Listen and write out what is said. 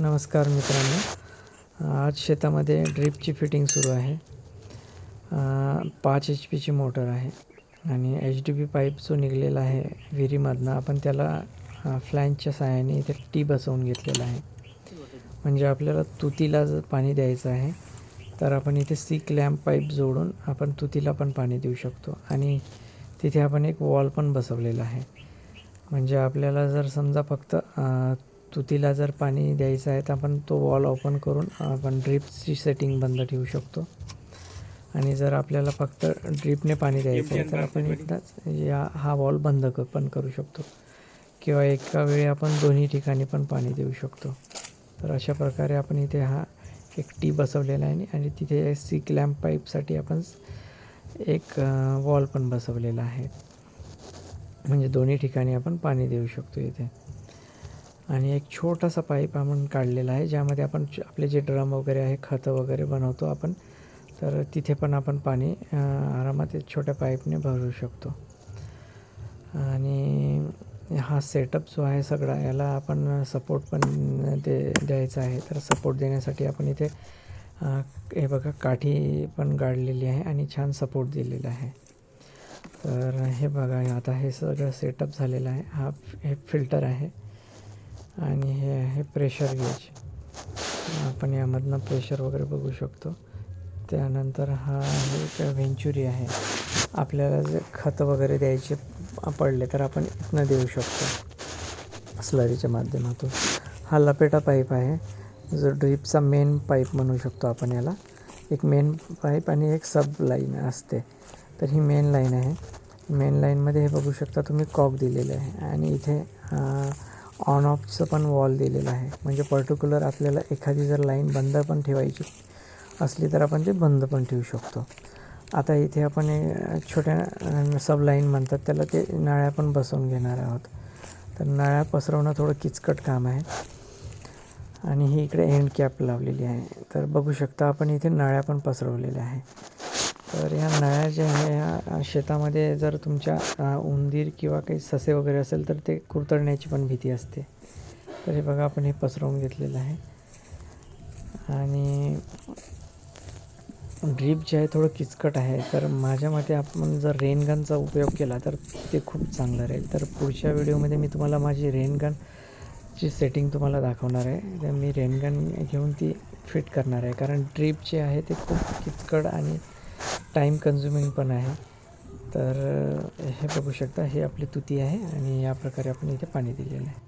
नमस्कार मित्रांनो. आज शेतामध्ये ड्रीपची फिटिंग सुरू आहे. पाच एच पीची मोटर आहे आणि एच डी पी पाईप जो निघलेला आहे विहिरीमधनं आपण त्याला फ्लॅनच्या सहाय्याने इथे टी बसवून घेतलेला आहे. म्हणजे आपल्याला तुतीला जर पाणी द्यायचं आहे तर आपण इथे सी क्लॅम्प पाईप जोडून आपण तुतीला पण पाणी देऊ शकतो. आणि तिथे आपण एक वॉल पण बसवलेला आहे. म्हणजे आपल्याला जर समजा फक्त तुतीला जर पाणी द्यायचं आहे तर आपण तो वॉल ओपन करून आपण ड्रिपची सेटिंग बंद ठेवू शकतो. आणि जर आपल्याला फक्त ड्रिपने पाणी द्यायचं आहे तर आपण एकदाच या हा वॉल बंद क पण करू शकतो. किंवा एका वेळी आपण दोन्ही ठिकाणी पण पाणी देऊ शकतो. तर अशा प्रकारे आपण इथे हा एक टी बसवलेला आहे आणि तिथे सी क्लॅम्प पाईपसाठी आपण एक वॉल पण बसवलेला आहे. म्हणजे दोन्ही ठिकाणी आपण पाणी देऊ शकतो इथे. आणि एक छोटासा पाईप आपण काढलेला आहे ज्यामध्ये आपण आपले जे ड्रम वगैरे आहे खतं वगैरे बनवतो आपण तर तिथे पण आपण पाणी आरामात छोट्या पाईपने भरू शकतो. आणि हा सेटअप जो आहे सगळा याला आपण सपोर्ट पण दे द्यायचा आहे. तर सपोर्ट देण्यासाठी आपण इथे हे बघा काठी पण गाडलेली आहे आणि छान सपोर्ट दिलेला आहे. तर हे बघा आता हे सगळं सेटअप झालेलं आहे. हा हे फिल्टर आहे. आणि हे आहे प्रेशर गेज आपण यामधनं प्रेशर वगैरे बघू शकतो. त्यानंतर हा एक व्हेंचुरी आहे. आपल्याला जे खतं वगैरे द्यायचे पडले तर आपण इथनं देऊ शकतो. स्लरीच्या माध्यमातून. हा लपेटा पाईप आहे. जो ड्रीपचा मेन पाईप म्हणू शकतो आपण याला. एक मेन पाईप आणि एक सब लाईन असते. तर ही मेन लाईन आहे. मेन लाईनमध्ये हे बघू शकता तुम्ही कॉक दिलेले आहे. आणि इथे ऑन ऑफचं पण वॉल दिलेलं आहे. म्हणजे पर्टिक्युलर आपल्याला एखादी जर लाईन बंद पण ठेवायची असली तर आपण ते बंद पण ठेवू शकतो. आता इथे आपण छोट्या सब लाईन म्हणतात त्याला ते नळ्या पण बसवून घेणार आहोत. तर नळ्या पसरवणं थोडं किचकट काम आहे. आणि ही इकडे एंड कॅप लावलेली आहे. तर बघू शकता आपण इथे नळ्या पण पसरवलेल्या आहे. तर ह्या नळ्या ज्या आहे ह्या शेतामध्ये जर तुमच्या उंदीर किंवा काही ससे वगैरे असेल तर ते कुरतडण्याची पण भीती असते. तर हे बघा आपण हे पसरवून घेतलेलं आहे. आणि ड्रीप जे आहे थोडं किचकट आहे. तर माझ्या मते आपण जर रेनगनचा उपयोग केला तर ते खूप चांगलं राहील. तर पुढच्या व्हिडिओमध्ये मी तुम्हाला माझी रेनगनची सेटिंग तुम्हाला दाखवणार आहे. तर मी रेनगन घेऊन ती फिट करणार आहे. कारण ड्रीप जे आहे ते खूप किचकट आणि टाईम कन्झ्युमिंग पण आहे. तर हे बघू शकता हे आपली तुती आहे आणि या प्रकारे आपण इथे पाणी दिलेलं आहे.